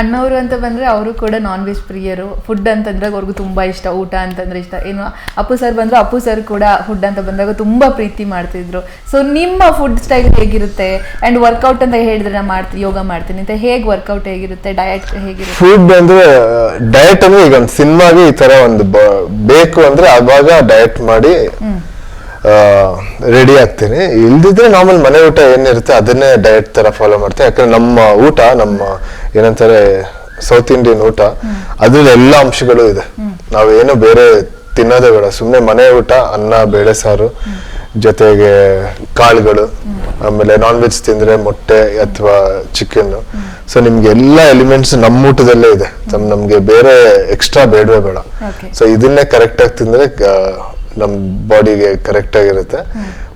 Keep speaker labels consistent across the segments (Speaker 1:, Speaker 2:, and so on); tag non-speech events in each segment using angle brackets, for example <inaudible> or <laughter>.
Speaker 1: ಅಣ್ಣವರು ಅಂತ ಬಂದರೆ ಅವರು ಕೂಡ ನಾನ್ ವೆಜ್ ಪ್ರಿಯರು. ಫುಡ್ ಅಂತಂದ್ರೆ ಅವ್ರಿಗೂ ತುಂಬ ಇಷ್ಟ ಊಟ ಅಂತಂದ್ರೆ ಇಷ್ಟ. ಏನು ಅಪ್ಪು ಸರ್ ಬಂದ್ರು ಅಪ್ಪು ಸರ್ ಕೂಡ ಫುಡ್ ಅಂತ ಬಂದಾಗ ತುಂಬ ಪ್ರೀತಿ ಮಾಡ್ತಿದ್ರು. ಸೊ ನಿಮ್ಮ ಫುಡ್ ಸ್ಟೈಲ್ ಹೇಗಿರುತ್ತೆ? ಆ್ಯಂಡ್ ವರ್ಕೌಟ್ ಅಂತ ಹೇಳಿದ್ರೆ ನಾನು ಮಾಡ್ತೀನಿ ಯೋಗ ಮಾಡ್ತೀನಿ ಅಂತ ಹೇಗೆ ವರ್ಕೌಟ್ ಹೇಗಿರುತ್ತೆ? ಡಯಟ್ ಹೇಗಿರುತ್ತೆ?
Speaker 2: ಫುಡ್ ಅಂದರೆ ಡಯಟ್ ಅಂದರೆ ಈಗ ಒಂದು ಸಿನಿಮಾಗೆ ಈ ಥರ ಒಂದು ಬೇಕು ಅಂದರೆ ಆವಾಗ ಡಯಟ್ ಮಾಡಿ ರೆಡಿ ಆಗ್ತೀನಿ. ಇಲ್ದಿದ್ರೆ ನಾರ್ಮಲ್ ಮನೆ ಊಟ ಏನಿರುತ್ತೆ ಅದನ್ನೇ ಡಯಟ್ ತರ ಫಾಲೋ ಮಾಡ್ತೀನಿ. ಯಾಕಂದ್ರೆ ನಮ್ಮ ಊಟ ನಮ್ಮ ಏನಂತಾರೆ ಸೌತ್ ಇಂಡಿಯನ್ ಊಟ ಅದ್ರಲ್ಲಿ ಎಲ್ಲ ಅಂಶಗಳು ಇದೆ. ನಾವೇನು ಬೇರೆ ತಿನ್ನೋದೇ ಬೇಡ. ಸುಮ್ಮನೆ ಮನೆ ಊಟ ಅನ್ನ ಬೇಳೆ ಸಾರು ಜೊತೆಗೆ ಕಾಳುಗಳು ಆಮೇಲೆ ನಾನ್ ವೆಜ್ ತಿಂದ್ರೆ ಮೊಟ್ಟೆ ಅಥವಾ ಚಿಕನ್ ಸೊ ನಿಮ್ಗೆ ಎಲ್ಲಾ ಎಲಿಮೆಂಟ್ಸ್ ನಮ್ಮ ಊಟದಲ್ಲೇ ಇದೆ. ನಮ್- ನಮ್ಗೆ ಬೇರೆ ಎಕ್ಸ್ಟ್ರಾ ಬೇಡವೇ ಬೇಡ. ಸೊ ಇದನ್ನೇ ಕರೆಕ್ಟ್ ಆಗಿ ತಿಂದ್ರೆ ಆ, ನಮ್ ಬಾಡಿಗೆ ಕರೆಕ್ಟ್ ಆಗಿರುತ್ತೆ.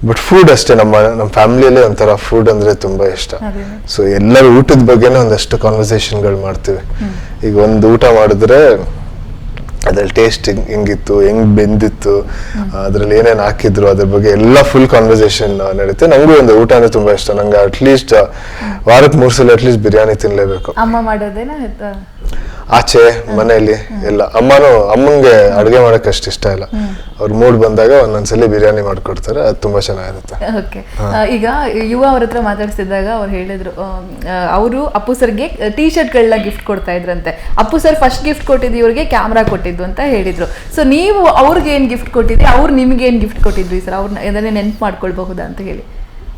Speaker 2: ಬಟ್ ಫುಡ್ ಅಷ್ಟೇ ನಮ್ಮ ನಮ್ಮ ಫ್ಯಾಮಿಲಿಯಲ್ಲಿ ಒಂಥರ ಫುಡ್ ಅಂದ್ರೆ ತುಂಬಾ ಇಷ್ಟ. ಸೊ ಎಲ್ಲರ ಊಟದ ಬಗ್ಗೆನೇ ಒಂದಷ್ಟು ಕಾನ್ವರ್ಸೇಷನ್ಗಳು ಮಾಡ್ತೀವಿ. ಈಗ ಒಂದು ಊಟ ಮಾಡಿದ್ರೆ ಅದ್ರಲ್ಲಿ ಟೇಸ್ಟ್ ಹೆಂಗಿತ್ತು ಹೆಂಗ್ ಬೆಂದಿತ್ತು ಅದ್ರಲ್ಲಿ ಏನೇನು ಹಾಕಿದ್ರು ಅದ್ರ ಬಗ್ಗೆ ಎಲ್ಲ ಫುಲ್ ಕಾನ್ವರ್ಸೇಷನ್ ನಡೀತೆ. ನಂಗೂ ಒಂದು ಊಟ ಅಂದ್ರೆ ತುಂಬಾ ಇಷ್ಟ. ನಂಗೆ ಅಟ್ಲೀಸ್ಟ್ ವಾರಕ್ಕೆ ಮೂರ್ ಸಲ ಅಟ್ಲೀಸ್ಟ್ ಬಿರಿಯಾನಿ ತಿನ್ಲೇಬೇಕು.
Speaker 1: ಅಮ್ಮ ಮಾಡೋದೇನಾ?
Speaker 2: ಆಚೆ ಮನೆಯಲ್ಲಿ ಎಲ್ಲ. ಅಮ್ಮನು ಅಮ್ಮನಿಗೆ ಅಡುಗೆ ಮಾಡಕ್ ಅಷ್ಟು ಇಷ್ಟ ಇಲ್ಲ. ಅವ್ರ ಮೂಡ್ ಬಂದಾಗ ಒಂದೊಂದ್ಸಲಿ ಬಿರಿಯಾನಿ ಮಾಡ್ಕೊಡ್ತಾರೆ ಅದು ತುಂಬಾ ಚೆನ್ನಾಗಿರುತ್ತೆ.
Speaker 1: ಓಕೆ. ಈಗ ಯುವ ಅವ್ರ ಹತ್ರ ಮಾತಾಡ್ತಿದ್ದಾಗ ಅವ್ರು ಹೇಳಿದ್ರು ಅವರು ಅಪ್ಪು ಸರ್ಗೆ ಟೀ ಶರ್ಟ್ಗಳನ್ನ ಗಿಫ್ಟ್ ಕೊಡ್ತಾ ಇದ್ರಂತೆ. ಅಪ್ಪು ಸರ್ ಫಸ್ಟ್ ಗಿಫ್ಟ್ ಕೊಟ್ಟಿದ್ದು ಇವ್ರಿಗೆ ಕ್ಯಾಮ್ರಾ ಕೊಟ್ಟಿದ್ದು ಅಂತ ಹೇಳಿದ್ರು. ಸೊ ನೀವು ಅವ್ರಿಗೆ ಏನ್ ಗಿಫ್ಟ್ ಕೊಟ್ಟಿದ್ರಿ? ಅವ್ರು ನಿಮ್ಗೆ ಏನ್ ಗಿಫ್ಟ್ ಕೊಟ್ಟಿದ್ರಿ ಸರ್? ಅವ್ರನ್ನ ಅದನ್ನೇ ನೆನ್ಪು ಮಾಡ್ಕೊಳ್ಬಹುದಾ ಅಂತ ಹೇಳಿ.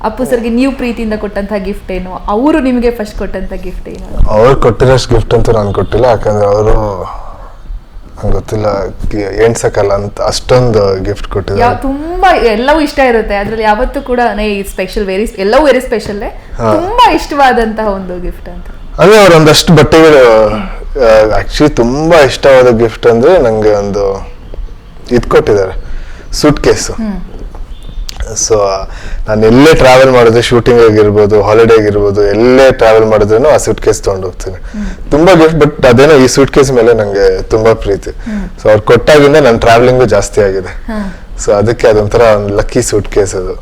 Speaker 1: ಅಪ್ಪು ಸರ್ಗೆ ನೀವು ಪ್ರೀತಿಯಿಂದ ಕೊಟ್ಟಂತ ಗಿಫ್ಟ್ ಏನು? ಅವರು ನಿಮಗೆ ಫಸ್ಟ್ ಕೊಟ್ಟಂತ ಗಿಫ್ಟ್ ಏನು?
Speaker 2: ಅವ್ರು ಕೊಟ್ಟಿರೋಷ್ಟು ಗಿಫ್ಟ್ ಅಂತೂ ನಾನು ಕೊಟ್ಟಿಲ್ಲ ಯಾಕಂದ್ರೆ ಅವರು ನಂಗೆ ಗೊತ್ತಿಲ್ಲ ಎಣ್ಸಕಲ್ಲ ಎಣ್ಸಕ್ಕಲ್ಲ ಅಂತ ಅಷ್ಟೊಂದು ಗಿಫ್ಟ್
Speaker 1: ಯಾವ
Speaker 2: ಕೊಟ್ಟಿದ್ದಾರೆ
Speaker 1: ತುಂಬಾ ಎಲ್ಲವೂ ಇಷ್ಟ ಇರುತ್ತೆ. ಅದ್ರಲ್ಲಿ ಯಾವತ್ತೂ ಕೂಡ ಸ್ಪೆಷಲ್ ವೆರಿ ಎಲ್ಲವೂ ವೆರಿ ಸ್ಪೆಷಲ್ ತುಂಬಾ ಇಷ್ಟವಾದಂತ ಒಂದು ಗಿಫ್ಟ್ ಅಂತ.
Speaker 2: ಅಂದ್ರೆ ಅವ್ರ ಒಂದಷ್ಟು ಬಟ್ಟೆಗಳು ಆಕ್ಚುಲಿ ತುಂಬಾ ಇಷ್ಟವಾದ ಗಿಫ್ಟ್ ಅಂದ್ರೆ ನಂಗೆ ಒಂದು ಇದ್ ಕೊಟ್ಟಿದ್ದಾರೆ ಸೂಟ್ ಕೇಸು ಸೊ ನಾನು ಎಲ್ಲೇ ಟ್ರಾವೆಲ್ ಮಾಡಿದ್ರೆ ಶೂಟಿಂಗ್ ಆಗಿರ್ಬೋದು ಹಾಲಿಡೇ ಆಗಿರ್ಬೋದು ಎಲ್ಲೇ ಟ್ರಾವೆಲ್ ಮಾಡಿದ್ರೂ ಆ ಸೂಟ್ ಕೇಸ್ ತೊಗೊಂಡು ಹೋಗ್ತೀನಿ ತುಂಬಾ ಗಿಫ್ಟ್ ಬಟ್ ಅದೇನೋ ಈ ಸೂಟ್ ಕೇಸ್ ಮೇಲೆ ನಂಗೆ ತುಂಬಾ ಪ್ರೀತಿ. ಸೊ ಅವ್ರು ಕೊಟ್ಟಾಗಿಂದ ನನ್ನ ಟ್ರಾವೆಲಿಂಗು ಜಾಸ್ತಿ ಆಗಿದೆ. ಸೊ ಅದಕ್ಕೆ ಅದೊಂಥರ ಒಂದು ಲಕ್ಕಿ ಸೂಟ್ ಕೇಸ್ ಅದು.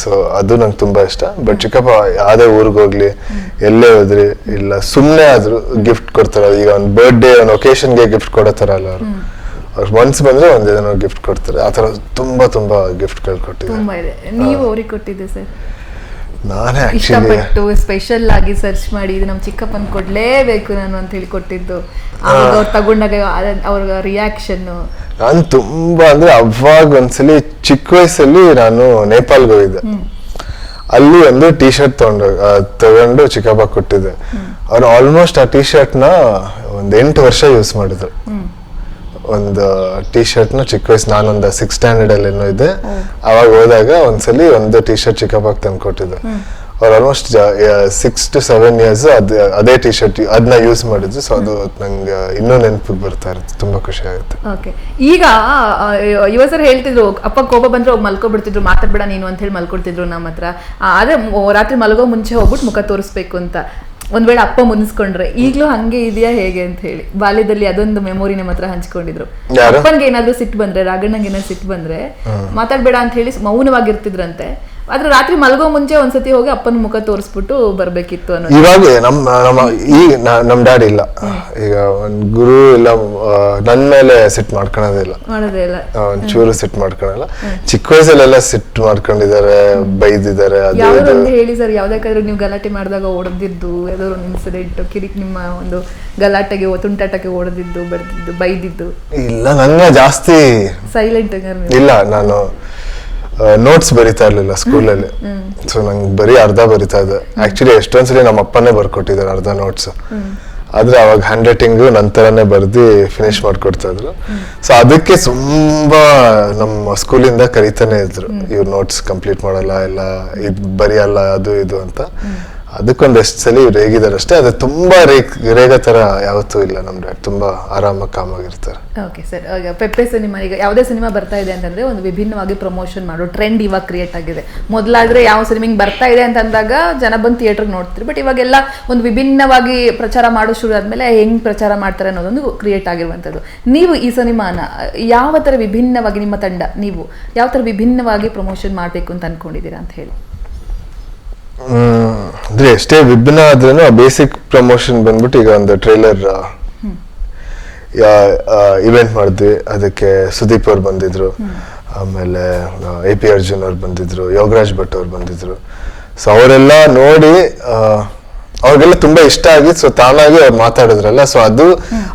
Speaker 2: ಸೊ ಅದು ನಂಗೆ ತುಂಬಾ ಇಷ್ಟ. ಬಟ್ ಚಿಕ್ಕಪ್ಪ ಯಾವುದೇ ಊರಿಗೆ ಹೋಗ್ಲಿ ಎಲ್ಲೇ ಹೋದ್ರಿ ಇಲ್ಲ ಸುಮ್ಮನೆ ಆದ್ರೂ ಗಿಫ್ಟ್ ಕೊಡ್ತಾರ ಈಗ ಒಂದು ಬರ್ಡೇ ಒಂದು ಒಕೇಶನ್ಗೆ ಗಿಫ್ಟ್ ಕೊಡೋ ಥರ ಅಲ್ಲ ಅವರು. ಅವ್ರ ಮನ್ಸು ಬಂದ್ರೆ ಒಂದೇನೋ ಗಿಫ್ಟ್ ಕೊಡ್ತಾರೆ. ಆ ಥರ ತುಂಬಾ ತುಂಬಾ ಗಿಫ್ಟ್ಗಳು ಕೊಟ್ಟಿದ್ದಾರೆ.
Speaker 1: ತುಂಬಾ ಇದೆ. ನೀವು ಅವ್ರಿಗೆ ಕೊಟ್ಟಿದ್ದೆ ಸರ್.
Speaker 2: ನಾನೇ ಆಕ್ಚುಲಿ
Speaker 1: ಇಷ್ಟಪಟ್ಟು ಸ್ಪೆಷಲ್ ಆಗಿ ಸರ್ಚ್ ಮಾಡಿ ಇದು ನಮ್ಮ ಚಿಕ್ಕಪ್ಪನ ಕೊಡ್ಲೇಬೇಕು ನಾನು ಅಂತ ಹೇಳಿ ಕೊಟ್ಟಿದ್ದು. ಆವಾಗ ಅವ್ರು ತಗೊಂಡಾಗ ಅದ್- ಅವ್ರ ರಿಯಾಕ್ಷನ್
Speaker 2: ನಾನು ತುಂಬಾ ಅಂದ್ರೆ ಅವಾಗ ಒಂದ್ಸಲಿ ಚಿಕ್ಕ ವಯಸ್ಸಲ್ಲಿ ನಾನು ನೇಪಾಲ್ಗೆ ಹೋಗಿದ್ದೆ. ಅಲ್ಲಿ ಒಂದು ಟಿ ಶರ್ಟ್ ತಗೊಂಡು ಆ, ತಗೊಂಡು ಚಿಕ್ಕಪ್ಪ ಕೊಟ್ಟಿದ್ದೆ. ಅವ್ರು ಆಲ್ಮೋಸ್ಟ್ ಆ ಟಿ ಶರ್ಟ್ನ ಒಂದ್ ಎಂಟು ವರ್ಷ ಯೂಸ್ ಮಾಡಿದ್ರು. ಒಂದು ಟಿ ಶರ್ಟ್ನ ಚಿಕ್ಕ ವಯಸ್ಸು ನಾನೊಂದು ಸಿಕ್ಸ್ ಸ್ಟ್ಯಾಂಡರ್ಡ್ ಅಲ್ಲಿ ಏನೋ ಇದ್ದೆ ಅವಾಗ ಹೋದಾಗ ಒಂದ್ಸಲಿ ಒಂದು ಟಿ ಶರ್ಟ್ ಚಿಕ್ಕಪ್ಪ ತಂದು ಕೊಟ್ಟಿದ್ದೆ. ಅವ್ರು almost six to seven years ಅದ್ ಅದೇ ಟಿ ಶರ್ಟ್ ಅದನ್ನ ಯೂಸ್ ಮಾಡಿದ್ರು. ಸೊ ಅದು ನಂಗೆ ಇನ್ನೂ ನೆನಪಿಗೆ ಬರ್ತಾ ಇರುತ್ತೆ. ತುಂಬಾ ಖುಷಿ ಆಗುತ್ತೆ.
Speaker 1: ಓಕೆ ಈಗ ಯುವಸರ್ ಯುವ ಸರ್ ಹೇಳ್ತಿದ್ರು ಅಪ್ಪ ಕೋಪ ಬಂದ್ರೆ ಹೋಗಿ ಮಲ್ಕೊಬಿಡ್ತಿದ್ರು ಮಾತಾಡ್ಬೇಡ ನೀನು ಅಂತ ಹೇಳಿ ಮಲ್ಕೊಡ್ತಿದ್ರು ನಮ್ಮ ಹತ್ರ. ಆದ್ರೆ ರಾತ್ರಿ ಮಲಗೋ ಮುಂಚೆ ಹೋಗ್ಬಿಟ್ಟು ಮುಖ ತೋರಿಸ್ಬೇಕು ಅಂತ. ಒಂದ್ ವೇಳೆ ಅಪ್ಪ ಮುನ್ಸ್ಕೊಂಡ್ರೆ ಈಗ್ಲೂ ಹಂಗೆ ಇದೆಯಾ ಹೇಗೆ ಅಂತ ಹೇಳಿ. ಬಾಲ್ಯದಲ್ಲಿ ಅದೊಂದು ಮೆಮೊರಿ ನಮ್ಮ ಹತ್ರ ಹಂಚ್ಕೊಂಡಿದ್ರು? ಅಪ್ಪನ್ಗೆ ಏನಾದ್ರೂ ಸಿಟ್ಟು ಬಂದ್ರೆ ರಾಘಣ್ಣಂಗೆ ಏನಾದ್ರು ಸಿಟ್ಟು ಬಂದ್ರೆ ಮಾತಾಡ್ಬೇಡ ಅಂತ ಹೇಳಿ ಮೌನವಾಗಿರ್ತಿದ್ರಂತೆ. ಆದ್ರೆ ರಾತ್ರಿ ಮಲಗೋ ಮುಂಚೆ ಒಂದ್ಸತಿ ಹೋಗಿ ಅಪ್ಪನ ಮುಖ ತೋರಿಸ್ಬಿಟ್ಟು ಬರ್ಬೇಕಿತ್ತು ಅನ್ನೋದು.
Speaker 2: ಇವಾಗ ನಮ್ಮ ನಮ್ಮ ಈಗ ನಮ್ಮ ನಮ್ ಡ್ಯಾಡಿ ಇಲ್ಲ. ಈಗ ಒಂದು ಗುರು ಇಲ್ಲ ನನ್ನ ನನ್ ಮೇಲೆ ಸಿಟ್ ಮಾಡ್ಕೊಳೋದಿಲ್ಲ
Speaker 1: ಮಾಡೋದೇ ಇಲ್ಲ.
Speaker 2: ಒಂಚೂರು ಸಿಟ್ ಮಾಡ್ಕೊಳಲ್ಲ. ಚಿಕ್ಕ ವಯಸ್ಸಲ್ಲೆಲ್ಲ ಸಿಟ್ ಮಾಡ್ಕೊಂಡಿದ್ದಾರೆ ಬೈದಿದ್ದಾರೆ ಅದು
Speaker 1: ಹೇಳಿ ಸರ್ ಯಾವ್ದಕ್ಕಾದ್ರೂ ನೀವು ಗಲಾಟೆ ಮಾಡಿದಾಗ ಓಡದಿದ್ದು ಯಾವ್ದಾದ್ರು ಒಂದು ಇನ್ಸಿಡೆಂಟ್ ಕಿರಿಕ್ ನಿಮ್ಮ ಒಂದು ಗಲಾಟೆಗೆ ತುಂಟಾಟಕ್ಕೆ ಓಡದಿದ್ದು ಬಡ್ದಿದ್ದು ಬೈದಿದ್ದು.
Speaker 2: ಇಲ್ಲ ನನ್ನ ಜಾಸ್ತಿ
Speaker 1: ಸೈಲೆಂಟ್
Speaker 2: ಇಲ್ಲ? ನಾನು ನೋಟ್ಸ್ ಬರಿತಾ ಇರ್ಲಿಲ್ಲ ಸ್ಕೂಲಲ್ಲಿ ಸೊ ನಂಗೆ ಬರೀ ಅರ್ಧ ಬರಿತಾ ಇದ್ದೆ. ಆಕ್ಚುಲಿ ಎಷ್ಟೊಂದ್ಸಲಿ ನಮ್ಮ ಅಪ್ಪನೇ ಬರ್ಕೊಟ್ಟಿದ್ದಾರೆ ಅರ್ಧ ನೋಟ್ಸ್ ಆದ್ರೆ ಅವಾಗ ಹ್ಯಾಂಡ್ ರೈಟಿಂಗ್ ನಂತರನೇ ಬರ್ದಿ ಫಿನಿಶ್ ಮಾಡ್ಕೊಡ್ತಾ ಇದ್ರು. ಸೊ ಅದಕ್ಕೆ ತುಂಬಾ ನಮ್ಮ ಸ್ಕೂಲಿಂದ ಕರಿತಾನೆ ಇದ್ರು. ಇವ್ರು ನೋಟ್ಸ್ ಕಂಪ್ಲೀಟ್ ಮಾಡಲ್ಲ, ಇಲ್ಲ, ಇದು ಬರೆಯಲ್ಲ, ಅದು, ಇದು ಅಂತ. ಅದಕ್ಕೊಂದು ಎಷ್ಟು ಸಲ ರೇಗಿದ್ದಾರೆ ಅಷ್ಟೇ ಅದು ತುಂಬಾ ರೇಗ್, ರೇಗೋ ಯಾವತ್ತೂ ಇಲ್ಲ ನಮ್ ಡ್ಯಾಡ್ ತುಂಬಾ ಆರಾಮಾಗಿ ಕಾಮಾಗಿರ್ತಾರೆ.
Speaker 1: ಓಕೆ ಸರ್ ಪೆಪ್ಪೆ ಸಿನಿಮಾ ಈಗ ಯಾವುದೇ ಸಿನಿಮಾ ಬರ್ತಾ ಇದೆ ಅಂತಂದ್ರೆ ಒಂದು ವಿಭಿನ್ನವಾಗಿ ಪ್ರಮೋಷನ್ ಮಾಡೋ ಟ್ರೆಂಡ್ ಇವಾಗ ಕ್ರಿಯೇಟ್ ಆಗಿದೆ. ಮೊದಲಾದ್ರೆ ಯಾವ ಸಿನಿಮಿಂಗ್ ಬರ್ತಾ ಇದೆ ಅಂತ ಅಂದಾಗ ಜನ ಬಂದು ಥಿಯೇಟ್ರಿಗೆ ನೋಡ್ತಾರೆ ಬಟ್ ಇವಾಗೆಲ್ಲ ಒಂದು ವಿಭಿನ್ನವಾಗಿ ಪ್ರಚಾರ ಮಾಡೋ ಶುರು ಆದ್ಮೇಲೆ ಹೆಂಗ್ ಪ್ರಚಾರ ಮಾಡ್ತಾರೆ ಅನ್ನೋದೊಂದು ಕ್ರಿಯೇಟ್ ಆಗಿರುವಂಥದ್ದು. ನೀವು ಈ ಸಿನಿಮಾನ ಯಾವ ಥರ ವಿಭಿನ್ನವಾಗಿ ನಿಮ್ಮ ತಂಡ, ನೀವು ಯಾವ ಥರ ವಿಭಿನ್ನವಾಗಿ ಪ್ರಮೋಷನ್ ಮಾಡಬೇಕು ಅಂತ ಅನ್ಕೊಂಡಿದ್ದೀರಾ ಅಂತ ಹೇಳಿ.
Speaker 2: ಅಂದ್ರೆ ಎಷ್ಟೇ ವಿಭಿನ್ನ ಆದ್ರೂ ಬೇಸಿಕ್ ಪ್ರಮೋಷನ್ ಬಂದ್ಬಿಟ್ಟು ಈಗ ಒಂದು ಟ್ರೈಲರ್ ಇವೆಂಟ್ ಮಾಡಿದ್ವಿ. ಅದಕ್ಕೆ ಸುದೀಪ್ ಅವ್ರು ಬಂದಿದ್ರು. ಆಮೇಲೆ ಎ ಪಿ ಅರ್ಜುನ್ ಅವ್ರು ಬಂದಿದ್ರು ಯೋಗರಾಜ್ ಭಟ್ ಅವ್ರು ಬಂದಿದ್ರು. ಸೊ ಅವರೆಲ್ಲ ನೋಡಿ ಅವ್ರಿಗೆಲ್ಲ ತುಂಬಾ ಇಷ್ಟ ಆಗಿ ಸೊ ತಾನಾಗಿ ಅವ್ರು ಮಾತಾಡಿದ್ರಲ್ಲ. ಸೊ ಅದು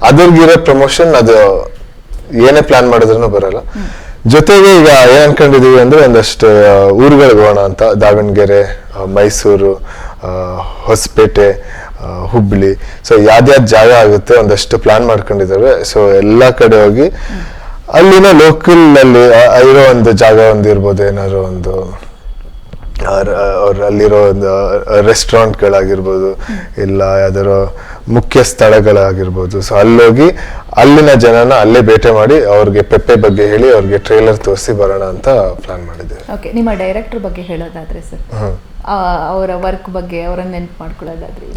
Speaker 2: ಅದ್ರಗಿರೋ ಪ್ರಮೋಷನ್ ಅದು ಏನೇ ಪ್ಲಾನ್ ಮಾಡಿದ್ರು ಬರಲ್ಲ. ಜೊತೆಗೆ ಈಗ ಏನ್ ಅನ್ಕೊಂಡಿದೀವಿ ಅಂದ್ರೆ ಒಂದಷ್ಟು ಊರುಗಳಿಗೆ ಹೋಗೋಣ ಅಂತ. ದಾವಣಗೆರೆ ಮೈಸೂರು ಹೊಸಪೇಟೆ ಹುಬ್ಳಿ. ಸೊ ಯಾವ್ದ್ಯಾವ್ದು ಜಾಗ ಆಗುತ್ತೆ ಒಂದಷ್ಟು ಪ್ಲಾನ್ ಮಾಡ್ಕೊಂಡಿದ್ದಾವೆ. ಸೊ ಎಲ್ಲಾ ಕಡೆ ಹೋಗಿ ಅಲ್ಲಿನ ಲೋಕಲ್ ಅಲ್ಲಿ ಇರೋ ಒಂದು ಜಾಗ ಒಂದು ಇರ್ಬೋದು ಏನಾದ್ರು ಒಂದು. ಅವ್ರ ಅಲ್ಲಿರೋ ಒಂದು ರೆಸ್ಟೋರೆಂಟ್ಗಳಾಗಿರ್ಬೋದು ಇಲ್ಲ ಯಾವ್ದಾರೋ ಮುಖ್ಯ ಸ್ಥಳಗಳಾಗಿರ್ಬೋದು. ಸೊ ಅಲ್ಲೋಗಿ ಅಲ್ಲಿನ ಜನನ ಅಲ್ಲೇ ಭೇಟಿ ಮಾಡಿ ಅವ್ರಿಗೆ ಪೆಪ್ಪೆ ಬಗ್ಗೆ ಹೇಳಿ ಅವ್ರಿಗೆ ಟ್ರೈಲರ್ ತೋರಿಸಿ ಬರೋಣ ಅಂತ ಪ್ಲಾನ್ ಮಾಡಿದ್ದೇವೆ.
Speaker 1: ಓಕೆ ನಿಮ್ಮ ಡೈರೆಕ್ಟರ್ ಬಗ್ಗೆ ಹೇಳೋದಾದ್ರೆ ಸರ್. ಅವರ ವರ್ಕ್ ಬಗ್ಗೆ ಅವರನ್ನ ನೆನ್ಪು ಮಾಡ್ಕೊಳ್ಳೋದಾದ್ರೆ.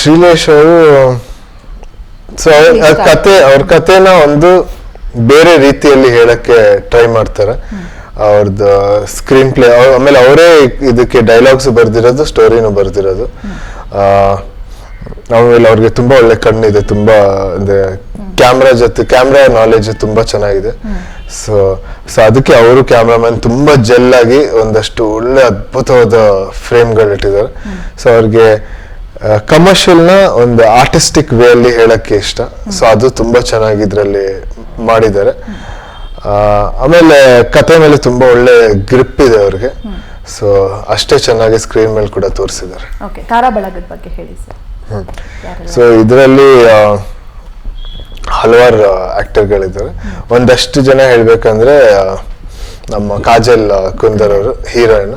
Speaker 2: ಶ್ರೀಲೇಶ್ ಅವರು ಸೊ ಅವ್ರ ಕತೆ ಅವ್ರ ಕತೆನ ಒಂದು ಬೇರೆ ರೀತಿಯಲ್ಲಿ ಹೇಳಕ್ಕೆ ಟ್ರೈ ಮಾಡ್ತಾರೆ. ಅವ್ರದ್ದು ಸ್ಕ್ರೀನ್ ಪ್ಲೇ ಆಮೇಲೆ ಅವರೇ ಇದಕ್ಕೆ ಡೈಲಾಗ್ಸ್ ಬರ್ದಿರೋದು ಸ್ಟೋರಿನೂ ಬರ್ದಿರೋದು. ಆಮೇಲೆ ಅವ್ರಿಗೆ ತುಂಬ ಒಳ್ಳೆ ಕಣ್ಣಿದೆ, ತುಂಬ ಅಂದ್ರೆ ಕ್ಯಾಮ್ರಾ ಜೊತೆ ಕ್ಯಾಮ್ರಾ ನಾಲೆಜ್ ತುಂಬ ಚೆನ್ನಾಗಿದೆ. ಸೊ ಸೊ ಅದಕ್ಕೆ ಅವರು ಕ್ಯಾಮ್ರಾಮನ್ ತುಂಬ ಜೆಲ್ ಆಗಿ ಒಂದಷ್ಟು ಒಳ್ಳೆ ಅದ್ಭುತವಾದ ಫ್ರೇಮ್ಗಳು ಇಟ್ಟಿದ್ದಾರೆ. ಸೊ ಅವ್ರಿಗೆ ಕಮರ್ಷಿಯಲ್ನ ಒಂದು ಆರ್ಟಿಸ್ಟಿಕ್ ವೇ ಅಲ್ಲಿ ಹೇಳಕ್ಕೆ ಇಷ್ಟ. ಸೊ ಅದು ತುಂಬಾ ಚೆನ್ನಾಗಿ ಇದರಲ್ಲಿ ಮಾಡಿದ್ದಾರೆ. ಆಮೇಲೆ ಕತೆ ಮೇಲೆ ತುಂಬಾ ಒಳ್ಳೆ ಗ್ರಿಪ್ ಇದೆ ಅವ್ರಿಗೆ. ಸೊ ಅಷ್ಟೇ ಚೆನ್ನಾಗಿ ಸ್ಕ್ರೀನ್ ಮೇಲೆ ಕೂಡ ತೋರಿಸಿದ್ದಾರೆ.
Speaker 1: ಓಕೆ ತಾರಾ ಬಳಗದ ಬಗ್ಗೆ ಹೇಳಿ ಸರ್ ಯಾರೆಲ್ಲ?
Speaker 2: ಸೊ ಇದರಲ್ಲಿ ಹಲವಾರು ಆಕ್ಟರ್ಗಳಿದ್ದಾರೆ ಒಂದಷ್ಟು ಜನ ಹೇಳ್ಬೇಕಂದ್ರೆ ನಮ್ಮ ಕಾಜಲ್ ಕುಂದರ್ ಅವರು ಹೀರೋಯಿನ್.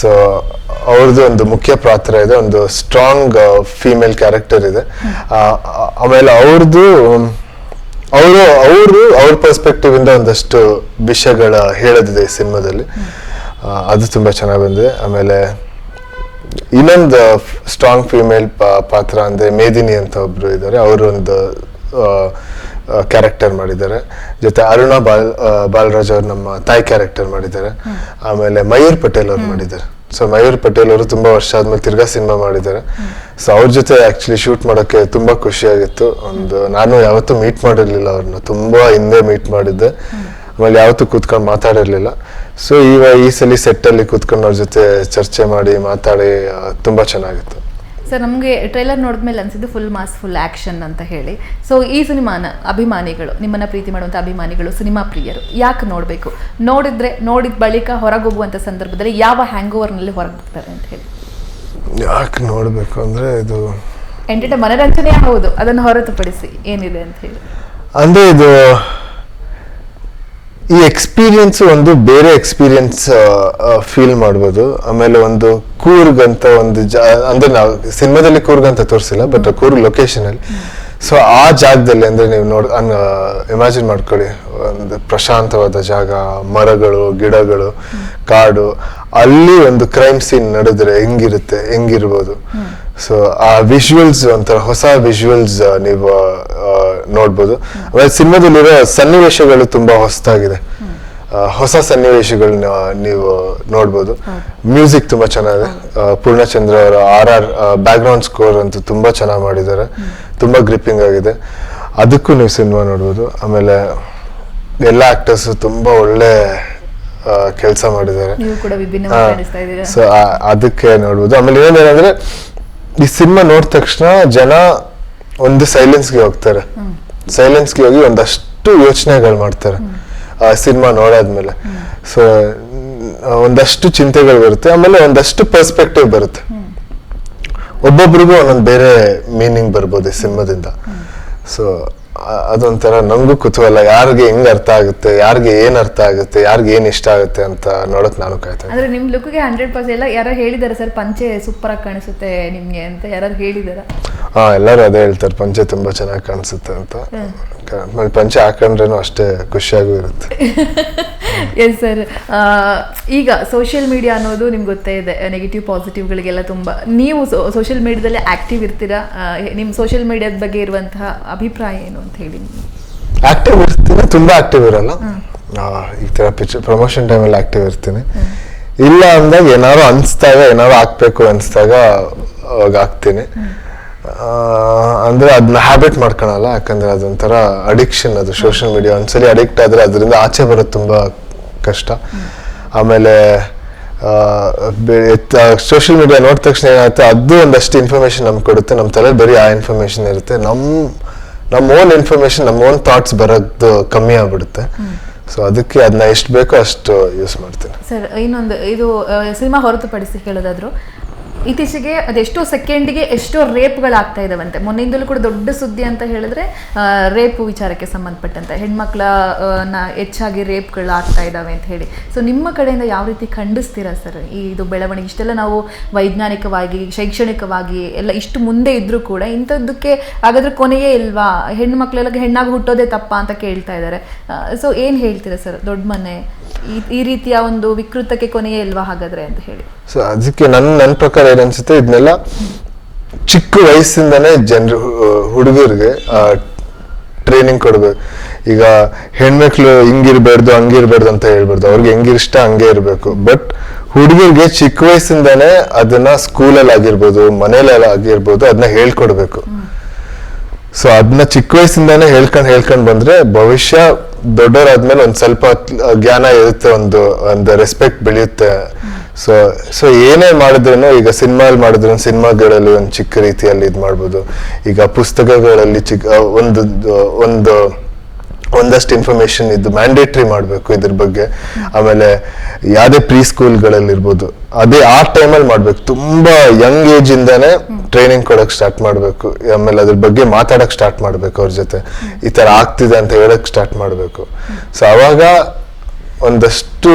Speaker 2: ಸೊ ಅವ್ರದ್ದು ಒಂದು ಮುಖ್ಯ ಪಾತ್ರ ಇದೆ. ಒಂದು ಸ್ಟ್ರಾಂಗ್ ಫೀಮೇಲ್ ಕ್ಯಾರೆಕ್ಟರ್ ಇದೆ. ಆಮೇಲೆ ಅವ್ರದ್ದು ಅವರು ಅವರು ಅವ್ರ ಪರ್ಸ್ಪೆಕ್ಟಿವ್ ಇಂದ ಒಂದಷ್ಟು ವಿಷಯಗಳ ಹೇಳೋದಿದೆ ಈ ಸಿನಿಮಾದಲ್ಲಿ. ಅದು ತುಂಬಾ ಚೆನ್ನಾಗಿ ಬಂದಿದೆ. ಆಮೇಲೆ ಇನ್ನೊಂದು ಸ್ಟ್ರಾಂಗ್ ಫಿಮೇಲ್ ಪಾತ್ರ ಅಂದ್ರೆ ಮೇದಿನಿ ಅಂತ ಒಬ್ರು ಇದ್ದಾರೆ. ಅವರು ಒಂದು ಕ್ಯಾರೆಕ್ಟರ್ ಮಾಡಿದ್ದಾರೆ. ಜೊತೆ ಅರುಣಾ ಬಾಲ್ ಬಾಲರಾಜ್ ಅವ್ರು ನಮ್ಮ ತಾಯಿ ಕ್ಯಾರೆಕ್ಟರ್ ಮಾಡಿದ್ದಾರೆ. ಆಮೇಲೆ ಮಯೂರ್ ಪಟೇಲ್ ಅವ್ರು ಮಾಡಿದ್ದಾರೆ. ಸೊ ಮಯೂರ್ ಪಟೇಲ್ ಅವರು ತುಂಬಾ ವರ್ಷ ಆದ್ಮೇಲೆ ತಿರ್ಗಾ ಸಿನಿಮಾ ಮಾಡಿದ್ದಾರೆ. ಸೊ ಅವ್ರ ಜೊತೆ ಆಕ್ಚುಲಿ ಶೂಟ್ ಮಾಡೋಕೆ ತುಂಬಾ ಖುಷಿಯಾಗಿತ್ತು. ಒಂದು, ನಾನು ಯಾವತ್ತೂ ಮೀಟ್ ಮಾಡಿರ್ಲಿಲ್ಲ ಅವ್ರನ್ನ. ತುಂಬಾ ಹಿಂದೆ ಮೀಟ್ ಮಾಡಿದ್ದೆ. ಆಮೇಲೆ ಯಾವತ್ತೂ ಕೂತ್ಕೊಂಡು ಮಾತಾಡಿರ್ಲಿಲ್ಲ. ಸೊ ಈಗ ಈ ಸಲ ಸೆಟ್ ಅಲ್ಲಿ ಕೂತ್ಕೊಂಡು ಅವ್ರ ಜೊತೆ ಚರ್ಚೆ ಮಾಡಿ ಮಾತಾಡಿ ತುಂಬಾ ಚೆನ್ನಾಗಿತ್ತು.
Speaker 1: ಸರ್ ನಮಗೆ ಟ್ರೈಲರ್ ನೋಡಿದ್ಮೇಲೆ ಅನ್ಸಿದ್ದು ಫುಲ್ ಮಾಸ್ ಫುಲ್ ಆಕ್ಷನ್ ಅಂತ ಹೇಳಿ. ಸೊ ಈ ಸಿನಿಮಾನ ಅಭಿಮಾನಿಗಳು ನಿಮ್ಮನ್ನ ಪ್ರೀತಿ ಮಾಡುವಂಥ ಅಭಿಮಾನಿಗಳು ಸಿನಿಮಾ ಪ್ರಿಯರು ಯಾಕೆ ನೋಡಬೇಕು? ನೋಡಿದ್ರೆ ನೋಡಿದ ಬಳಿಕ ಹೊರಗೆ ಹೋಗುವಂಥ ಸಂದರ್ಭದಲ್ಲಿ ಯಾವ ಹ್ಯಾಂಗ್ ಓವರ್ನಲ್ಲಿ ಹೊರಗೆ ಬರ್ತಾರೆ ಅಂತ ಹೇಳಿ.
Speaker 2: ಯಾಕೆ ನೋಡಬೇಕು ಅಂದರೆ ಇದು
Speaker 1: ಎಂಟರ್ಟೈನ್ ಮನೋರಂಜನೆ ಹೌದು. ಅದನ್ನು ಹೊರತುಪಡಿಸಿ ಏನಿದೆ ಅಂತ ಹೇಳಿ.
Speaker 2: ಅಂದರೆ ಇದು ಈ ಎಕ್ಸ್ಪೀರಿಯನ್ಸ್ ಒಂದು ಬೇರೆ ಎಕ್ಸ್ಪೀರಿಯನ್ಸ್ ಫೀಲ್ ಮಾಡ್ಬೋದು. ಆಮೇಲೆ ಒಂದು ಕೂರ್ಗ್ ಅಂತ ಒಂದು ಜಾ ಅಂದ್ರೆ ನಾವು ಸಿನಿಮಾದಲ್ಲಿ ಕೂರ್ಗ್ ಅಂತ ತೋರಿಸಿಲ್ಲ ಬಟ್ ಕೂರ್ಗ್ ಲೊಕೇಶನ್ ಅಲ್ಲಿ. ಸೊ ಆ ಜಾಗದಲ್ಲಿ ಅಂದ್ರೆ ನೀವು ನೋಡ್ ಇಮ್ಯಾಜಿನ್ ಮಾಡ್ಕೊಳ್ಳಿ. ಒಂದು ಪ್ರಶಾಂತವಾದ ಜಾಗ ಮರಗಳು ಗಿಡಗಳು ಕಾಡು. ಅಲ್ಲಿ ಒಂದು ಕ್ರೈಮ್ ಸೀನ್ ನಡೆದ್ರೆ ಹೆಂಗಿರುತ್ತೆ ಹೆಂಗಿರ್ಬೋದು. ಸೊ ಆ ವಿಜುವಲ್ಸ್ ಒಂಥರ ಹೊಸ ವಿಜುವಲ್ಸ್ ನೀವು ನೋಡ್ಬೋದು. ಆಮೇಲೆ ಸಿನಿಮಾದಲ್ಲಿರೋ ಸನ್ನಿವೇಶಗಳು ತುಂಬಾ ಹೊಸದಾಗಿದೆ. ಹೊಸ ಸನ್ನಿವೇಶಗಳನ್ನ ನೀವು ನೋಡ್ಬೋದು. ಮ್ಯೂಸಿಕ್ ತುಂಬಾ ಚೆನ್ನಾಗಿದೆ. ಪೂರ್ಣಚಂದ್ರ ಅವರ R R background score ಅಂತೂ ತುಂಬಾ ಚೆನ್ನಾಗಿ ಮಾಡಿದ್ದಾರೆ. ತುಂಬಾ ಗ್ರಿಪ್ಪಿಂಗ್ ಆಗಿದೆ. ಅದಕ್ಕೂ ನೀವು ಸಿನಿಮಾ ನೋಡ್ಬೋದು. ಆಮೇಲೆ ಎಲ್ಲ ಆಕ್ಟರ್ಸ್ ತುಂಬಾ ಒಳ್ಳೆ ಕೆಲಸ ಮಾಡಿದ್ದಾರೆ. ಸೊ ಅದಕ್ಕೆ ನೋಡ್ಬೋದು. ಆಮೇಲೆ ಇನ್ನೊಂದೇನಂದ್ರೆ ಈ ಸಿನಿಮಾ ನೋಡಿದ ತಕ್ಷಣ ಜನ ಒಂದು ಸೈಲೆನ್ಸ್ಗೆ ಹೋಗ್ತಾರೆ. ಸೈಲೆನ್ಸ್ಗೆ ಹೋಗಿ ಒಂದಷ್ಟು ಯೋಚನೆಗಳು ಮಾಡ್ತಾರೆ. ಆ ಸಿನಿಮಾ ನೋಡಾದ್ಮೇಲೆ. ಸೊ ಒಂದಷ್ಟು ಚಿಂತೆಗಳು ಬರುತ್ತೆ. ಆಮೇಲೆ ಒಂದಷ್ಟು ಪರ್ಸ್ಪೆಕ್ಟಿವ್ ಬರುತ್ತೆ. ಒಬ್ಬೊಬ್ರಿಗೂ ಒಂದೊಂದು ಬೇರೆ ಮೀನಿಂಗ್ ಬರ್ಬೋದು ಈ ಸಿನಿಮಾದಿಂದ. ಸೊ ಅದೊಂಥರ ನಂಗೂ ಕುತೂಹಲ. ಯಾರಿಗೆ ಹೆಂಗ್ ಅರ್ಥ ಆಗುತ್ತೆ ಯಾರಿಗೆ ಏನ್ ಅರ್ಥ ಆಗುತ್ತೆ ಯಾರಿಗೆ ಏನ್ ಇಷ್ಟ ಆಗುತ್ತೆ ಅಂತ ನೋಡಕ್ ನಾನು ಕಾಯ್ತೇನೆ.
Speaker 1: ಅಂದ್ರೆ ನಿಮ್ ಲುಕ್ಗೆ ಹಂಡ್ರೆಡ್ ಪರ್ಸೆಂಟ್ ಎಲ್ಲ ಯಾರೋ ಹೇಳಿದ್ದಾರೆ ಸರ್ ಪಂಚೆ ಸೂಪರ್ ಆಗಿ ಕಾಣಿಸುತ್ತೆ ನಿಮ್ಗೆ ಅಂತ ಯಾರು ಹೇಳಿದಾರ?
Speaker 2: ಹಾ ಎಲ್ಲರೂ ಅದೇ ಹೇಳ್ತಾರೆ ಪಂಚೆ ತುಂಬಾ ಚೆನ್ನಾಗಿ ಕಾಣಿಸುತ್ತೆ ಅಂತ. ಪಂಚೆ ಹಾಕೊಂಡ್ರೇನು ಅಷ್ಟೇ ಖುಷಿಯಾಗೂ ಇರುತ್ತೆ. <laughs> <laughs>
Speaker 1: ಎಸ್ ಸರ್ ಈಗ ಸೋಷಿಯಲ್ ಮೀಡಿಯಾ ಅನ್ನೋದು ನಿಮ್ಗೆ ಗೊತ್ತೇ ಇದೆ ನೆಗೆಟಿವ್ ಪಾಸಿಟಿವ್ಗಳಿಗೆಲ್ಲ ತುಂಬ. ನೀವು ಸೋಷಿಯಲ್ ಮೀಡಿಯಾದಲ್ಲಿ ಆಕ್ಟಿವ್ ಇರ್ತೀರಾ? ನಿಮ್ಮ ಸೋಷಿಯಲ್ ಮೀಡಿಯಾದ ಬಗ್ಗೆ ಇರುವಂತಹ ಅಭಿಪ್ರಾಯ ಏನು ಅಂತ ಹೇಳಿ
Speaker 2: ಆಕ್ಟಿವ್ ಇರ್ತೀನಿ ತುಂಬಾ ಆಕ್ಟಿವ್ ಇರಲ್ಲ. ಈ ತರ ಪಿಕ್ಚರ್ ಪ್ರಮೋಷನ್ ಟೈಮಲ್ಲಿ ಆಕ್ಟಿವ್ ಇರ್ತೀನಿ. ಇಲ್ಲ ಅಂದಾಗ ಏನಾದ್ರು ಅನಿಸ್ದಾಗ ಏನಾದ್ರು ಹಾಕ್ಬೇಕು ಅನಿಸ್ದಾಗ ಅವಾಗ ಹಾಕ್ತೀನಿ ಅಂದ್ರೆ ಅದನ್ನ ಹ್ಯಾಬಿಟ್ ಮಾಡ್ಕೊಳಲ್ಲ ಯಾಕಂದ್ರೆ ಅದೊಂಥರ ಅಡಿಕ್ಷನ್ ಅದು ಸೋಷಿಯಲ್ ಮೀಡಿಯಾ ಒಂದ್ಸರಿ ಅಡಿಕ್ಟ್ ಆದ್ರೆ ಅದರಿಂದ ಆಚೆ ಬರೋದು ತುಂಬಾ ಕಷ್ಟ. ಆಮೇಲೆ ಸೋಷಿಯಲ್ ಮೀಡಿಯಾ ನೋಡಿದ ತಕ್ಷಣ ಏನಾಗುತ್ತೆ, ಅದು ಒಂದಷ್ಟು ಇನ್ಫಾರ್ಮೇಷನ್ ನಮ್ಗೆ ಕೊಡುತ್ತೆ. ನಮ್ಮ ತಲೆ ಬರೀ ಆ ಇನ್ಫಾರ್ಮೇಷನ್ ಇರುತ್ತೆ. ನಮ್ಮ ನಮ್ಮ ಓನ್ ಇನ್ಫಾರ್ಮೇಷನ್ ನಮ್ಮ ಓನ್ ಥಾಟ್ಸ್ ಬರೋದು ಕಮ್ಮಿ ಆಗ್ಬಿಡುತ್ತೆ. ಸೊ ಅದಕ್ಕೆ ಅದನ್ನ ಎಷ್ಟು ಬೇಕೋ ಅಷ್ಟು ಯೂಸ್ ಮಾಡ್ತೀನಿ.
Speaker 1: ಸರ್, ಇನ್ನೊಂದು, ಇದು ಸಿನಿಮಾ ಹೊರತುಪಡಿಸಿ ಹೇಳೋದಾದ್ರು ಇತ್ತೀಚೆಗೆ ಅದೆಷ್ಟೋ ಸೆಕೆಂಡ್ಗೆ ಎಷ್ಟೋ ರೇಪ್ಗಳಾಗ್ತಾ ಇದಾವಂತೆ. ಮೊನ್ನೆಯಿಂದಲೂ ಕೂಡ ದೊಡ್ಡ ಸುದ್ದಿ ಅಂತ ಹೇಳಿದ್ರೆ ರೇಪ್ ವಿಚಾರಕ್ಕೆ ಸಂಬಂಧಪಟ್ಟಂತೆ. ಹೆಣ್ಮಕ್ಳ ಹೆಚ್ಚಾಗಿ ರೇಪ್ಗಳಾಗ್ತಾ ಇದ್ದಾವೆ ಅಂತ ಹೇಳಿ. ಸೊ ನಿಮ್ಮ ಕಡೆಯಿಂದ ಯಾವ ರೀತಿ ಖಂಡಿಸ್ತೀರಾ ಸರ್ ಈ ಇದು ಬೆಳವಣಿಗೆ? ಇಷ್ಟೆಲ್ಲ ನಾವು ವೈಜ್ಞಾನಿಕವಾಗಿ, ಶೈಕ್ಷಣಿಕವಾಗಿ ಎಲ್ಲ ಇಷ್ಟು ಮುಂದೆ ಇದ್ರೂ ಕೂಡ ಇಂಥದ್ದಕ್ಕೆ ಹಾಗಾದ್ರೆ ಕೊನೆಯೇ ಇಲ್ವಾ? ಹೆಣ್ಣು ಮಕ್ಕಳೆಲ್ಲ ಹೆಣ್ಣಾಗಿ ಹುಟ್ಟೋದೇ ತಪ್ಪಾ ಅಂತ ಕೇಳ್ತಾ ಇದ್ದಾರೆ ಸೊ ಏನು ಹೇಳ್ತೀರಾ ಸರ್? ದೊಡ್ಡ ಮನೆ ಈ ರೀತಿಯ ಒಂದು ವಿಕೃತಕ್ಕೆ ಕೊನೆಯೇ ಇಲ್ವಾ ಹಾಗಾದ್ರೆ ಅಂತ ಹೇಳಿ.
Speaker 2: ಸೊ ಅದಕ್ಕೆ ನನ್ನ ನನ್ನ ಪ್ರಕಾರ ಏನನ್ಸುತ್ತೆ ಇದನ್ನೆಲ್ಲ ಚಿಕ್ಕ ವಯಸ್ಸಿಂದನೇ ಜನರು ಹುಡುಗರಿಗೆ ಟ್ರೈನಿಂಗ್ ಕೊಡ್ಬೇಕು. ಈಗ ಹೆಣ್ಮಕ್ಳು ಹಿಂಗಿರ್ಬಾರ್ದು ಹಂಗಿರ್ಬಾರ್ದು ಅಂತ ಹೇಳ್ಬಾರ್ದು. ಅವ್ರಿಗೆ ಹೆಂಗಿಷ್ಟ ಹಂಗೆ ಇರಬೇಕು. ಬಟ್ ಹುಡುಗರಿಗೆ ಚಿಕ್ಕ ವಯಸ್ಸಿಂದಾನೇ ಅದನ್ನ ಸ್ಕೂಲಲ್ಲಿ ಆಗಿರ್ಬೋದು ಮನೇಲೆಲ್ಲ ಆಗಿರ್ಬೋದು ಅದನ್ನ ಹೇಳ್ಕೊಡ್ಬೇಕು. ಸೊ ಅದನ್ನ ಚಿಕ್ಕ ವಯಸ್ಸಿಂದಾನೇ ಹೇಳ್ಕೊಂಡು ಹೇಳ್ಕೊಂಡು ಬಂದ್ರೆ ಭವಿಷ್ಯ ದೊಡ್ಡವರಾದ್ಮೇಲೆ ಒಂದು ಸ್ವಲ್ಪ ಜ್ಞಾನ ಇರುತ್ತೆ, ಒಂದು ಒಂದು ರೆಸ್ಪೆಕ್ಟ್ ಬೆಳೆಯುತ್ತೆ. ಸೊ ಸೊ ಏನೇ ಮಾಡಿದ್ರು ಈಗ ಸಿನಿಮಾಲ್ ಮಾಡಿದ್ರು ಸಿನಿಮಾಗಳಲ್ಲಿ ಒಂದು ಚಿಕ್ಕ ರೀತಿಯಲ್ಲಿ ಇದು ಮಾಡ್ಬೋದು. ಈಗ ಪುಸ್ತಕಗಳಲ್ಲಿ ಚಿಕ್ಕ ಒಂದು ಒಂದು ಒಂದಷ್ಟು ಇನ್ಫಾರ್ಮೇಶನ್ ಇದು ಮ್ಯಾಂಡೇಟ್ರಿ ಮಾಡಬೇಕು ಇದ್ರ ಬಗ್ಗೆ. ಆಮೇಲೆ ಯಾವುದೇ ಪ್ರೀ ಸ್ಕೂಲ್ಗಳಲ್ಲಿರ್ಬೋದು ಅದೇ ಆ ಟೈಮಲ್ಲಿ ಮಾಡಬೇಕು. ತುಂಬ ಯಂಗ್ ಏಜ್ ಇಂದಾನೆ ಟ್ರೈನಿಂಗ್ ಕೊಡೋಕೆ ಸ್ಟಾರ್ಟ್ ಮಾಡಬೇಕು. ಆಮೇಲೆ ಅದ್ರ ಬಗ್ಗೆ ಮಾತಾಡೋಕೆ ಸ್ಟಾರ್ಟ್ ಮಾಡಬೇಕು ಅವ್ರ ಜೊತೆ. ಈ ಥರ ಆಗ್ತಿದೆ ಅಂತ ಹೇಳೋಕ್ಕೆ ಸ್ಟಾರ್ಟ್ ಮಾಡಬೇಕು. ಸೊ ಅವಾಗ ಒಂದಷ್ಟು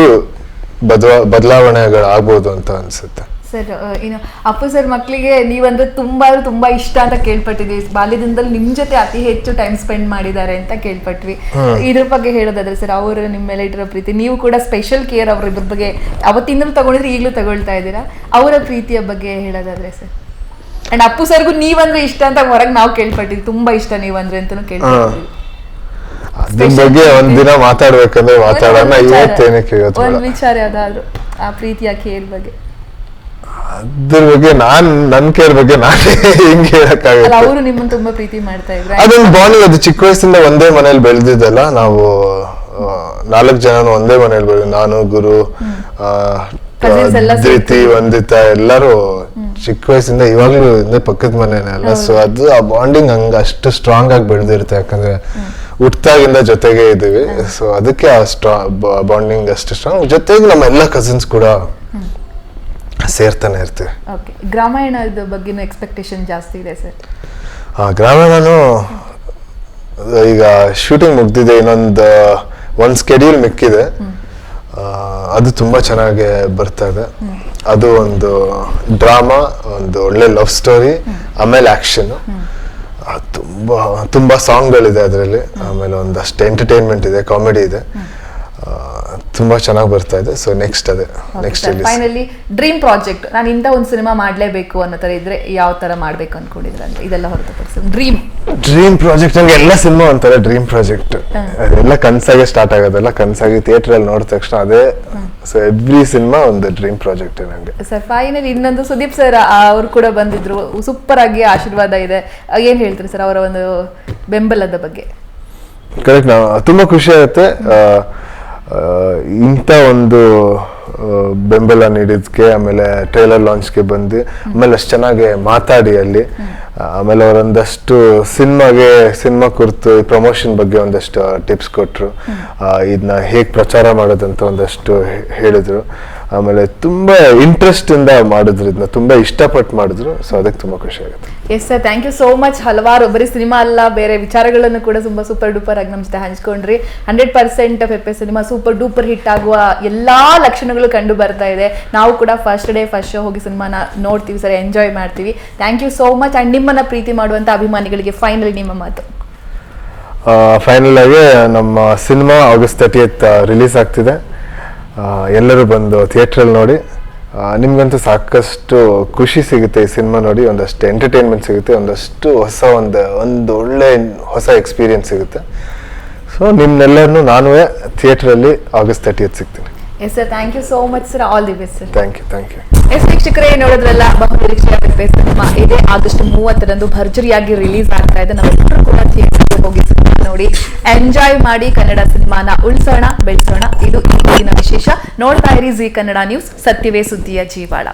Speaker 2: ಬದಲಾ ಬದಲಾವಣೆಗಳು ಆಗ್ಬೋದು ಅಂತ ಅನ್ಸುತ್ತೆ.
Speaker 1: ಸರ್ ಏನು ಅಪ್ಪು ಸರ್ ಮಕ್ಕಳಿಗೆ ನೀವಂದ್ರೆ ತುಂಬ ಅಂದ್ರೆ ತುಂಬಾ ಇಷ್ಟ ಅಂತ ಕೇಳ್ಪಟ್ಟಿದ್ವಿ ಬಾಲ್ಯದಿಂದಲೂ ನಿಮ್ ಜೊತೆ ಅತಿ ಹೆಚ್ಚು ಟೈಮ್ ಸ್ಪೆಂಡ್ ಮಾಡಿದ್ದಾರೆ ಅಂತ ಕೇಳ್ಪಟ್ವಿ. ಇದ್ರ ಬಗ್ಗೆ ಹೇಳೋದಾದ್ರೆ ಸರ್ ಅವರು ನಿಮ್ಮ ಮೇಲೆ ಇಟ್ಟಿರೋ ಪ್ರೀತಿ. ನೀವು ಕೂಡ ಸ್ಪೆಷಲ್ ಕೇರ್ ಅವ್ರ ಇದ್ರ ಬಗ್ಗೆ ಅವತ್ತಿಂದಲೂ ತಗೊಂಡಿದ್ರೆ ಈಗಲೂ ತಗೊಳ್ತಾ ಇದ್ದೀರಾ? ಅವರ ಪ್ರೀತಿಯ ಬಗ್ಗೆ ಹೇಳೋದಾದ್ರೆ ಸರ್. ಅಂಡ್ ಅಪ್ಪು ಸರ್ಗೂ ನೀವಂದ್ರೆ ಇಷ್ಟ ಅಂತ ಹೊರಗೆ ನಾವು ಕೇಳ್ಪಟ್ಟಿದ್ವಿ ತುಂಬಾ ಇಷ್ಟ ನೀವಂದ್ರೆ ಅಂತಾನು ಕೇಳ್ಪಟ್ಟಿದ್ವಿ
Speaker 2: ಅದ್ರ ಬಗ್ಗೆ ಒಂದಿನ ಮಾತಾಡ್ಬೇಕಂದ್ರೆ ಮಾತಾಡೋಣ
Speaker 1: ಒಂದ್ ವಿಚಾರ-
Speaker 2: ಇವತ್ತೇನಕ್ಕೆ ಇವತ್ತು
Speaker 1: ಒಂದ್ ವಿಚಾರ ಯಾವ್ದಾದ್ರು ಆ ಪ್ರೀತಿಯ ಕೇರ್ ಬಗ್ಗೆ.
Speaker 2: ಅದ್ರ ಬಗ್ಗೆ ನಾನ್ ನನ್ ಕೇರ್ ಬಗ್ಗೆ ನಾನೇ <laughs> ಹೆಂಗ್
Speaker 1: ಅಲ್ಲ
Speaker 2: ಹೇಳಕ್ಕಾಗುತ್ತೆ
Speaker 1: ಅವರು ನಿಮ್ಮನ್ನ ತುಂಬಾ ಪ್ರೀತಿ ಮಾಡ್ತಾ ಇದ್ರ
Speaker 2: ಅದೊಂದು ಬಾಂಡಿಂಗ್ ಅದು ಚಿಕ್ಕ ವಯಸ್ಸಿಂದ ಒಂದೇ ಮನೇಲಿ ಬೆಳೆದಿದ್ದಲ್ಲ ನಾವು ನಾಲ್ಕು ಜನ ಒಂದೇ ಮನೇಲಿ ಬೆಳೆದ ನಾನು ಗುರು ಧೃತಿ ವಂದಿತ ಎಲ್ಲರೂ ಚಿಕ್ಕ ವಯಸ್ಸಿಂದ ಇವಾಗ್ಲೂ ಹಿಂದೆ ಪಕ್ಕದ ಮನೇನೆ ಅಲ್ಲ. ಸೊ ಅದು ಆ ಬಾಂಡಿಂಗ್ ಹಂಗ ಅಷ್ಟು ಸ್ಟ್ರಾಂಗ್ ಆಗಿ ಬೆಳೆದಿರುತ್ತೆ. ಯಾಕಂದ್ರೆ ಹುಟ್ಟಾಗಿಂದ ಜೊತೆಗೆ ಇದೀವಿ ಸೊ ಅದಕ್ಕೆ ಆ ಸ್ಟ್ರಾ ಬಾಂಡಿಂಗ್ ಅಷ್ಟು ಸ್ಟ್ರಾಂಗ್ ಜೊತೆಗೆ ನಮ್ಮ ಎಲ್ಲ ಕಸಿನ್ಸ್ ಕೂಡ ಸೇರ್ತಾನೆ ಇರ್ತೀವಿ
Speaker 1: ಓಕೆ ಗ್ರಾಮಾಯಣದ ಬಗ್ಗೆನೂ ಎಕ್ಸ್ಪೆಕ್ಟೇಷನ್ ಜಾಸ್ತಿ ಇದೆ ಸರ್
Speaker 2: ಗ್ರಾಮೀಣನು ಈಗ ಶೂಟಿಂಗ್ ಮುಗ್ದಿದೆ ಇನ್ನೊಂದು ಒಂದು ಸ್ಕೆಡ್ಯೂಲ್ ಮಿಕ್ಕಿದೆ. ಅದು ತುಂಬಾ ಚೆನ್ನಾಗಿ ಬರ್ತಾ ಇದೆ. ಅದು ಒಂದು ಡ್ರಾಮಾ ಒಂದು ಒಳ್ಳೆ ಲವ್ ಸ್ಟೋರಿ ಆಮೇಲೆ ಆಕ್ಷನ್ ತುಂಬಾ ತುಂಬಾ ಸಾಂಗ್ಗಳಿದೆ ಅದರಲ್ಲಿ. ಆಮೇಲೆ ಒಂದಷ್ಟು ಎಂಟರ್ಟೈನ್ಮೆಂಟ್ ಇದೆ ಕಾಮಿಡಿ ಇದೆ. ತುಂಬಾ ಚೆನ್ನಾಗಿ ಬರ್ತಾ ಇದೆ. ಸೊ ನೆಕ್ಸ್ಟ್ ಅದೇ ನೆಕ್ಸ್ಟ್
Speaker 1: ಫೈನಲಿ ಡ್ರೀಮ್ ಪ್ರಾಜೆಕ್ಟ್ ನಾನು ಇಂಥ ಒಂದು ಸಿನಿಮಾ ಮಾಡಲೇಬೇಕು ಅನ್ನೋ ಥರ ಇದ್ರೆ ಯಾವ ಥರ ಮಾಡ್ಬೇಕು ಅನ್ಕೊಂಡಿದ್ರೆ ಅಂತ ಇದೆಲ್ಲ ಹೊರತುಪಡಿಸಿ ಡ್ರೀಮ್
Speaker 2: ಡ್ರೀಮ್ ಪ್ರಾಜೆಕ್ಟ್ ನಂಗೆ ಎಲ್ಲ ಸಿನಿಮಾ ಅಂತಾರೆ ಡ್ರೀಮ್ ಪ್ರಾಜೆಕ್ಟ್ ಅದೆಲ್ಲ ಕನ್ಸಾಗೆ ಸ್ಟಾರ್ಟ್ ಆಗೋದಲ್ಲ ಕನ್ಸಾಗಿ ಥಿಯೇಟರ್ ಅಲ್ಲಿ ನೋಡಿದ ತಕ್ಷಣ ಅದೇ ಸೊ ಎವ್ರಿ ಸಿನಿಮಾ ಒಂದು ಡ್ರೀಮ್ ಪ್ರಾಜೆಕ್ಟ್ ನನಗೆ
Speaker 1: ಸರ್ ಫೈನಲಿ ಇನ್ನೊಂದು ಸುದೀಪ್ ಸರ್ ಅವರು ಕೂಡ ಬಂದಿದ್ರು. ಸೂಪರ್ ಆಗಿ ಆಶೀರ್ವಾದ ಇದೆ. ಏನು ಹೇಳ್ತೀರಿ ಸರ್ ಅವರ ಒಂದು ಬೆಂಬಲದ ಬಗ್ಗೆ?
Speaker 2: ಕರೆಕ್ಟ್ ನಾವು ತುಂಬಾ ಖುಷಿ ಆಗುತ್ತೆ. ಇಂಥ ಒಂದು ಬೆಂಬಲ ನೀಡಿದ್ಕೆ, ಆಮೇಲೆ ಟ್ರೈಲರ್ ಲಾಂಚ್ಗೆ ಬಂದು, ಆಮೇಲೆ ಅಷ್ಟು ಚೆನ್ನಾಗಿ ಮಾತಾಡಿ ಅಲ್ಲಿ. ಆಮೇಲೆ ಅವರೊಂದಷ್ಟು ಸಿನಿಮಾಗೆ, ಸಿನಿಮಾ ಕುರಿತು ಪ್ರಮೋಷನ್ ಬಗ್ಗೆ ಒಂದಷ್ಟು ಟಿಪ್ಸ್ ಕೊಟ್ಟರು ಇದನ್ನ ಹೇಗೆ ಪ್ರಚಾರ ಮಾಡೋದಂತ ಒಂದಷ್ಟು ಹೇಳಿದ್ರು. ಆಮೇಲೆ ತುಂಬಾ ಇಂಟ್ರೆಸ್ಟ್ ಇಂದ ಮಾಡಿದ್ರು ಇದನ್ನ ತುಂಬಾ ಇಷ್ಟಪಟ್ಟು ಮಾಡಿದ್ರು. ಸೊ ಅದಕ್ಕೆ ತುಂಬಾ ಖುಷಿ ಆಗುತ್ತೆ.
Speaker 1: Yes sir thank you so much ಹಲವಾರು ಬರೀ ಸಿನಿಮಾ ಅಲ್ಲ ಬೇರೆ ವಿಚಾರಗಳನ್ನು ಕೂಡ ತುಂಬ ಸೂಪರ್ ಡೂಪರ್ ಆಗಿ ನಮ್ಮ ಜೊತೆ ಹಂಚ್ಕೊಂಡ್ರಿ. Hundred percent Pepe cinema super duper hit ಆಗುವ ಎಲ್ಲಾ ಲಕ್ಷಣಗಳು ಕಂಡು ಬರ್ತಾ ಇದೆ. ನಾವು ಕೂಡ ಫಸ್ಟ್ ಡೇ ಫಸ್ಟ್ ಶೋ ಹೋಗಿ ಸಿನಿಮಾನ ನೋಡ್ತೀವಿ ಸರ್ ಎಂಜಾಯ್ ಮಾಡ್ತೀವಿ. Thank you so much and ನಿಮ್ಮನ್ನ ಪ್ರೀತಿ ಮಾಡುವಂಥ ಅಭಿಮಾನಿಗಳಿಗೆ ಫೈನಲ್ ನಿಮ್ಮ ಮಾತು.
Speaker 2: ಫೈನಲ್ ಆಗಿ ನಮ್ಮ ಸಿನಿಮಾ ಆಗಸ್ಟ್ ತರ್ಟಿಯತ್ ರಿಲೀಸ್ ಆಗ್ತಿದೆ. ಎಲ್ಲರೂ ಬಂದು ಥಿಯೇಟ್ರಲ್ಲಿ ನೋಡಿ ನಿಮಗಂತೂ ಸಾಕಷ್ಟು ಖುಷಿ ಸಿಗುತ್ತೆ ಈ ಸಿನಿಮಾ ನೋಡಿ ಒಂದಷ್ಟು ಎಂಟರ್ಟೈನ್ಮೆಂಟ್ ಸಿಗುತ್ತೆ ಒಂದಷ್ಟು ಹೊಸ ಒಂದು ಒಂದು ಒಳ್ಳೆ ಹೊಸ ಎಕ್ಸ್ಪೀರಿಯನ್ಸ್ ಸಿಗುತ್ತೆ. ಸೊ ನಿಮ್ಮನ್ನೆಲ್ಲರನ್ನೂ ನಾನು ಥಿಯೇಟ್ರಲ್ಲಿ ಆಗಸ್ಟ್ ತರ್ಟಿಯತ್ ಸಿಗ್ತೀನಿ.
Speaker 1: Yes sir thank you so much sir all the best sir
Speaker 2: thank you thank you
Speaker 1: yes ವೀಕ್ಷಕರೇ ನೋಡಿದ್ರಲ್ಲ ಬಹುನಿರೀಕ್ಷೆಯ ಪೆಪ್ಪೆ ಸಿನಿಮಾ. ಇದೇ ಆಗಸ್ಟ್ ಮೂವತ್ತರಂದು ಭರ್ಜರಿಯಾಗಿ ರಿಲೀಸ್ ಆಗ್ತಾ ಇದೆ. ನಾವೆಲ್ಲರೂ ಕೂಡ ಥಿಯೇಟರ್ಗೆ ಹೋಗಿ ಸಿನಿಮಾ ನೋಡಿ. ಎಂಜಾಯ್ ಮಾಡಿ ಕನ್ನಡ ಸಿನಿಮಾನ ಉಳಿಸೋಣ, ಬೆಳೆಸೋಣ. ಇದು ಈ ದಿನ ವಿಶೇಷ. ನೋಡ್ತಾ ಇರಿ ಜಿ ಕನ್ನಡ ನ್ಯೂಸ್, ಸತ್ಯವೇ ಸುದ್ದಿಯ ಜೀವಾಳ.